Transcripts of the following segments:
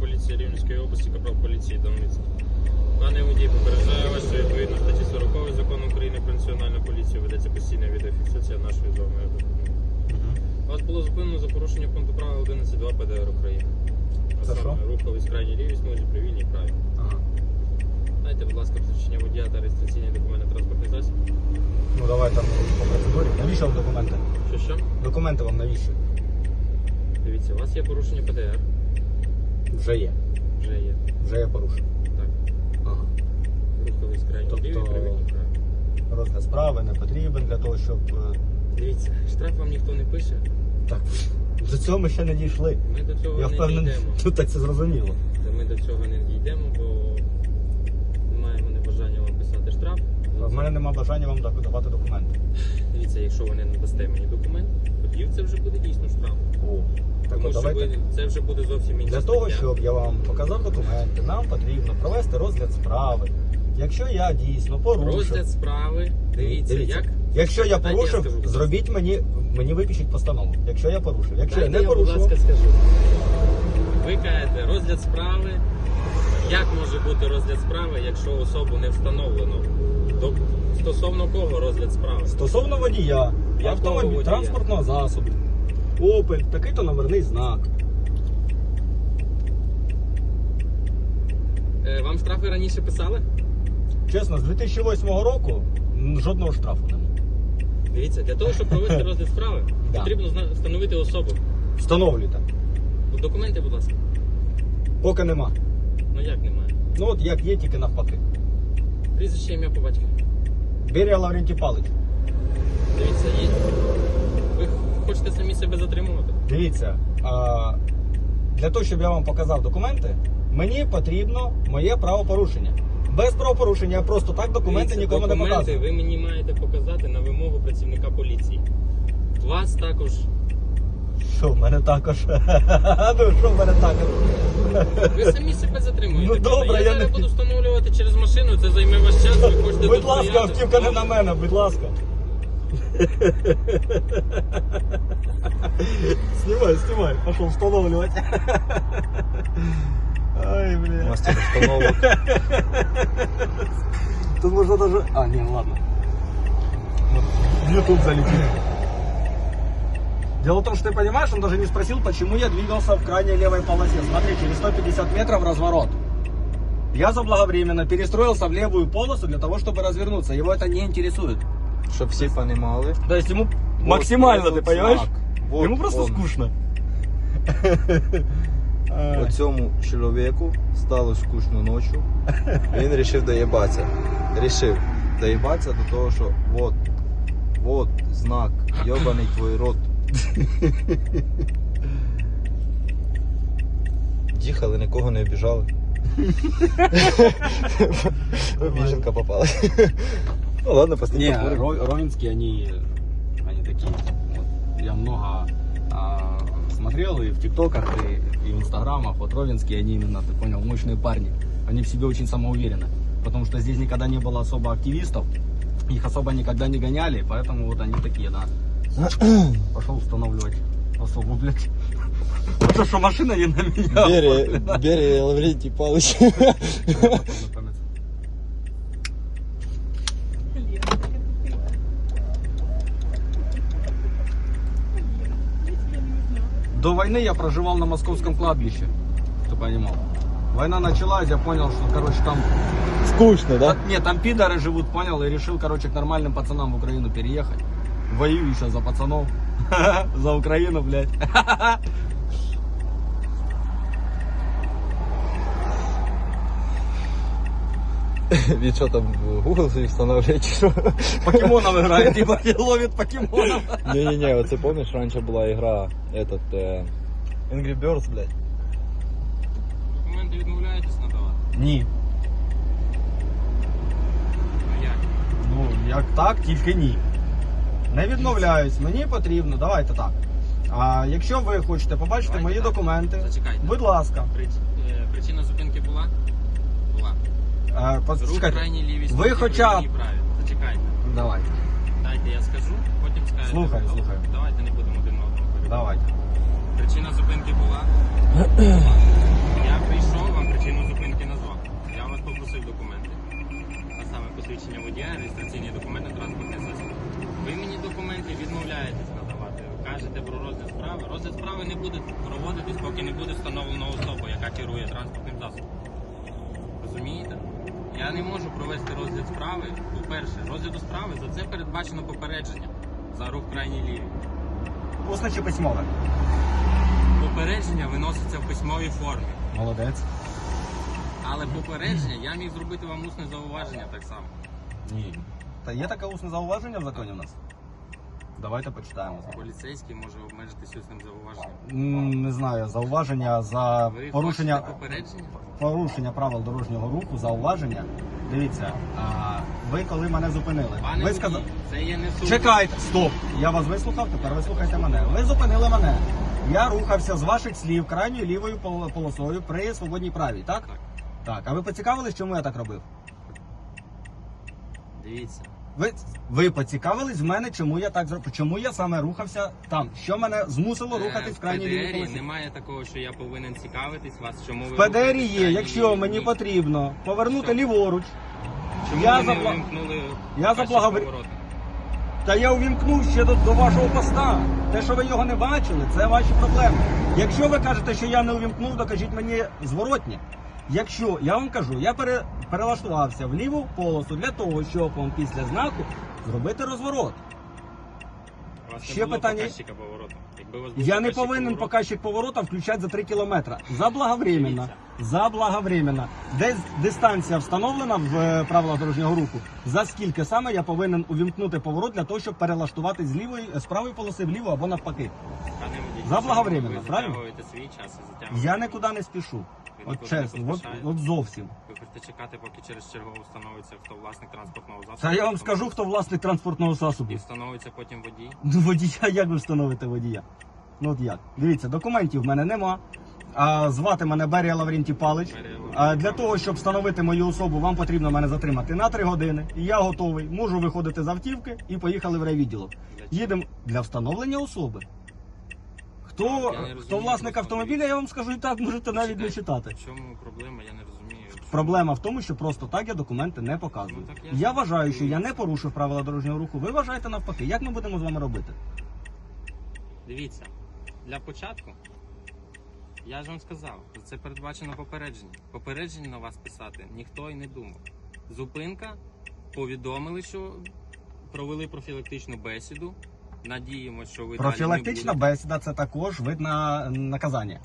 поліції Рівненської області, капрал поліції Донецьк. Пане водій, попереджаю вас, що відповідно статті 40 закону України про національну поліцію ведеться постійна відеофіксація нашої з вами. Вас було зупинено за порушення пункту правил 11.2 ПДР України. А За саме що? Руховість крайній лівій смузі при вільній праві. Ага. Дайте, будь ласка, посвідчення водія та реєстраційні документи транспортний засіб. Ну давай там по процедурі. Навіщо вам документи? Що що? Документи вам навіщо? Дивіться, у вас є порушення ПДР. Вже є. Вже є. Вже є порушення. Так. Ага. Руховість крайній Тобто- вільній. Розгляд справи не потрібен для того, щоб. е, Дивіться, штраф вам ніхто не пише. Так, до цього ми ще не дійшли. Ми до цього Я не впевнений, дійдемо. так це зрозуміло. Та Ми до цього не дійдемо, бо маємо небажання вам писати штраф. В мене нема бажання вам дав- давати документи. Дивіться, якщо ви не надасте мені документ, тоді це вже буде дійсно штраф. О, так Тому от що давайте. ви, це вже буде зовсім інша Для того, стаття. щоб я вам показав документи, нам потрібно провести розгляд справи. Якщо я дійсно порушив, Розгляд справи, дивіться, як. якщо я Дайте я порушив, скажу. зробіть мені, мені випишіть постанову. Якщо я порушив. Якщо Дайте я не будь порушив, ласка, скажу. Ви кажете, розгляд справи. Як може бути розгляд справи, якщо особу не встановлено? До- Стосовно кого розгляд справи? стосовно водія, Якого автомобіль, водія? транспортного засобу, Opel, такий-то номерний знак. Е, Вам штрафи раніше писали? Чесно, з 2008 року м, жодного штрафу немає. Дивіться, для того, щоб провести розгляд справи, Да. потрібно зна- встановити особу. Встановлюйте. Документи, будь ласка. Поки нема. Ну як немає? Ну от як є, тільки навпаки. Прізвище ім'я по батькові. Берія Лаврентій Палич. Дивіться, є. Ви хочете самі себе затримувати? Дивіться, а, для того, щоб я вам показав документи, мені потрібно моє правопорушення. Без правопорушення я просто так документи Дивіться, нікому не документи показую. ви мені маєте показати на вимогу працівника поліції. Вас також. Що в мене також? ну що в мене також? Ви самі себе затримуєте. Ну, добре, я, я зараз не- буду встановлювати через машину, це займе ваш час, ви хочете Будь тут ласка, стояти. автівка не на мене, будь ласка. Снимай, снимай, пошел встановлювати. Ай, бля. Мастер установок. Тут можно даже... А, не, ладно. В YouTube залетит. Дело в том, что ты понимаешь, он даже не спросил, почему я двигался в крайней левой полосе. Смотри, через 150 метров разворот. Я заблаговременно перестроился в левую полосу для того, чтобы развернуться. Его это не интересует. Щоб всі понімали. То есть ему Вот максимально, этот ты понимаешь? знак. Вот ему просто он. скучно. О цьому чоловіку стало скучно ночі. Він вирішив доїбатися. Рішив доїбатися до того, що вот, вот знак, йобаний твій рот. Їхали, нікого не обіжали. Обіженка попала. Ну ладно, Не, постійно. Ро- Ровенские, они, они такие. Вот. Я много а, смотрел и в ТикТоках, и, и в Инстаграмах. Вот Ровенские, они именно, ты понял, мощные парни. Они в себе очень самоуверены. Потому что здесь никогда не было особо активистов. Их особо никогда не гоняли, поэтому вот они такие, да. Пошел устанавливать особу, блядь. Это что, машина не на меня? Бери, бери, Лаврентий Павлович. До войны я проживал на московском кладбище, ты понимал. Война началась, я понял, что, короче, там... Скучно, да? Нет, там пидоры живут, понял, и решил, короче, к нормальным пацанам в Украину переехать. Воюю сейчас за пацанов. За Украину, блядь. Він що там Google собі встановлює чи що? Покемонов играет, ебать, ловит покемонов. Не-не-не, оце помниш, раніше була ігра этот, е, Angry Birds, блядь. Документи відмовляєтесь надавати? Ні. Ну як? Ну, як так, тільки ні. не відмовляюсь. Мені потрібно, давайте так. А якщо ви хочете побачити Давайте мої так. документи, Зачекайте. будь ласка, е, Причина зупинки була? Була. Е, пос- Рух крайній лівій Ви хоча б- Зачекайте. Давайте, Дайте я скажу, потім скажу. Слухаю, Але слухаю. Давайте не будемо один одного. перебивати. давайте. Причина зупинки була? Була. Я прийшов, вам причину зупинки назвав. Я вас попросив документи. А саме посвідчення водія, реєстраційні документи, транспортний засіб. Ви мені кажете про розгляд справи. Розгляд справи не буде проводитись, поки не буде встановлена особа, яка керує транспортним засобом. Розумієте? Я не можу провести розгляд справи. По-перше, розгляду справи за це передбачено попередження за рух крайній лівій. Усне чи письмове? Попередження виноситься в письмовій формі. Молодець. Але попередження я міг зробити вам усне зауваження так само. Ні. Та є таке усне зауваження в законі у нас? Давайте почитаємо. Поліцейський може обмежитися усним зауваженням. М, Не знаю, зауваження за Ви порушення, хочете попередження? порушення правил дорожнього руху, зауваження. Дивіться, а, ви коли мене зупинили, Пане ви водій, сказали. це є не суд. Чекайте, стоп! Я вас вислухав, тепер вислухайте мене. Ви зупинили мене. Я рухався з ваших слів крайньою лівою пол- полосою при свободній праві, так? Так. Так. А ви поцікавились, чому я так робив? Дивіться. Ви, ви поцікавились в мене, чому я так зробив? Чому я саме рухався там? Що мене змусило рухатись в крайній лівій полосі? немає такого, що я повинен цікавитись вас, чому ви В ПДРі рухаєтесь в є, крайній якщо лівій мені ні. потрібно повернути Що? ліворуч, Чому я ви не забла- вимкнули я повороти? Та я увімкнув ще до, до вашого поста. Те, що ви його не бачили, це ваші проблеми. Якщо ви кажете, що я не увімкнув, докажіть мені зворотні. Якщо я вам кажу, я пере, перелаштувався в ліву полосу для того, щоб вам після знаку зробити розворот. У вас Ще не було питання? показчика повороту. Якби у вас був Я не показчик повинен повороту, показчик поворота включати за 3 кілометри. Заблаговременно. Заблаговременно. Десь дистанція встановлена в е, правилах дорожнього руху. За скільки саме я повинен увімкнути поворот для того, щоб перелаштувати з лівої з правої полоси вліво або навпаки. водій, Заблаговременно, ви правильно? затягуєте свій час і затягуєте. Я нікуди не спішу. Ви От чесно, от, от зовсім. Ви хочете чекати, поки через чергову встановиться, хто власник транспортного засобу. Та я вам скажу, хто власник транспортного засобу. І встановиться потім водій. Ну, водія, як ви встановите водія? Ну от як? Дивіться, документів в мене нема. А, звати мене Берія Лаврентій Палич. Берія А, для того, щоб встановити мою особу, вам потрібно мене затримати на 3 години. І я готовий. Можу виходити з автівки і поїхали в райвідділок. Їдемо для встановлення особи. Хто, Я не хто розумію, власник автомобіля, я вам скажу і так, можете навіть не читати. В чому проблема, я не розумію. Проблема в тому, що просто так я документи не показую. Ну, так я Я вважаю, що я не порушив правила дорожнього руху. Ви вважаєте навпаки. Як ми будемо з вами робити? Дивіться, для початку я ж вам сказав, це передбачено попередження. Попередження на вас писати ніхто і не думав. Зупинка, повідомили, що провели профілактичну бесіду. Надіємося, що ви Профілактична далі не бесіда це також вид на наказання.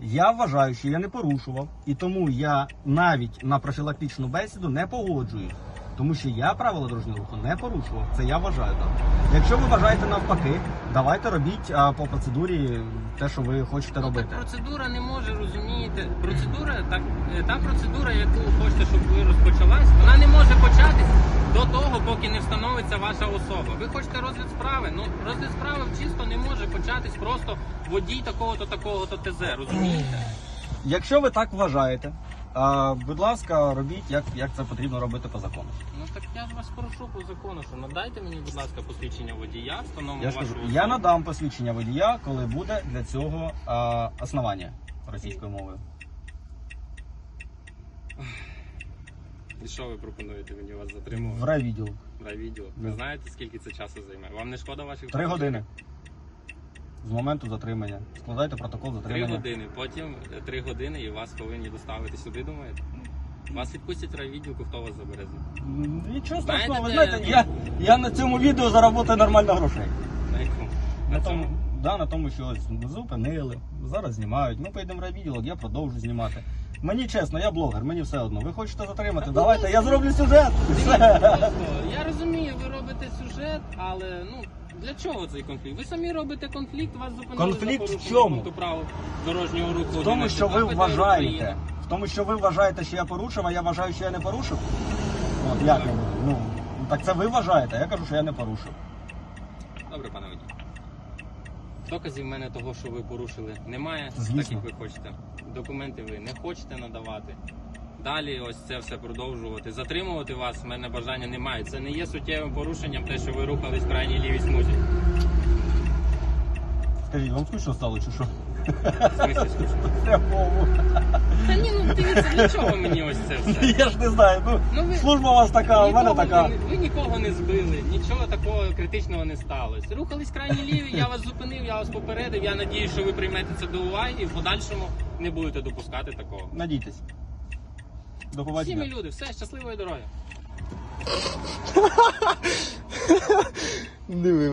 Я вважаю, що я не порушував, і тому я навіть на профілактичну бесіду не погоджуюсь. Тому що я правила дорожнього руху не порушував. Це я вважаю так. Якщо ви вважаєте навпаки, давайте робіть а, по процедурі те, що ви хочете Ну, робити. так процедура не може, розумієте. Процедура, так, е, та процедура, яку хочете, щоб ви розпочалась, вона не може початись до того, поки не встановиться ваша особа. Ви хочете розгляд справи? Ну розгляд справи чисто не може початись просто водій такого-то, такого-то ТЗ, розумієте? Якщо ви так вважаєте, а, будь ласка, робіть, як, як це потрібно робити по закону. Ну так я ж вас прошу по закону, що надайте мені, будь ласка, посвідчення водія, встановимо Я ж вашу кажу, особу. я надам посвідчення водія, коли буде для цього а, основання російською мовою. І що ви пропонуєте мені вас В затримувати? райвідділ. В відео. Ви Ну. знаєте, скільки це часу займе? Вам не шкода ваших Три грошей? години. З моменту затримання. Складайте протокол Три затримання. години, потім е, три години і вас повинні доставити сюди, думаєте? Вас відпустять в райвідділку, хто вас забере? М, Нічого страшного, ви знаєте, я, я на цьому відео заработаю нормально грошей. На якому? На На тому, цьому? да, на тому, що ось зупинили, зараз знімають. Ми поїдемо в райвідділок, я продовжу знімати. Мені чесно, я блогер, мені все одно. Ви хочете затримати? Давайте, я зроблю сюжет. Все. просто, я розумію, ви робите сюжет, але ну для чого цей конфлікт? Ви самі робите конфлікт, вас зупинили Конфлікт за в чому? пункту правил дорожнього руху. В тому, що ви 11 ПДР вважаєте, в тому, що ви вважаєте, що я порушив, а я вважаю, що я не порушив. От як я буду? Ну так це ви вважаєте, а я кажу, що я не порушив. Добре, пане водій. Доказів в мене того, що ви порушили, немає, Звісно. так як ви хочете. Документи ви не хочете надавати. Далі ось це все продовжувати. Затримувати вас в мене бажання немає. Це не є суттєвим порушенням, те, що ви рухались в крайній лівій смузі. Скажіть, вам скучно стало чи що? В смислі скучно? Прямому. Та ні, ну дивіться, для чого мені ось це все? Я ж не знаю, ну, Ну ви служба у вас така, у мене нікого така. ви, ви нікого не збили, нічого такого критичного не сталося. Рухались крайні ліві, я вас зупинив, я вас попередив. Я надію, що ви приймете це до уваги і в подальшому не будете допускати такого. Надійтесь. До Всі побачення. ми люди, все, щасливої дороги. Диви.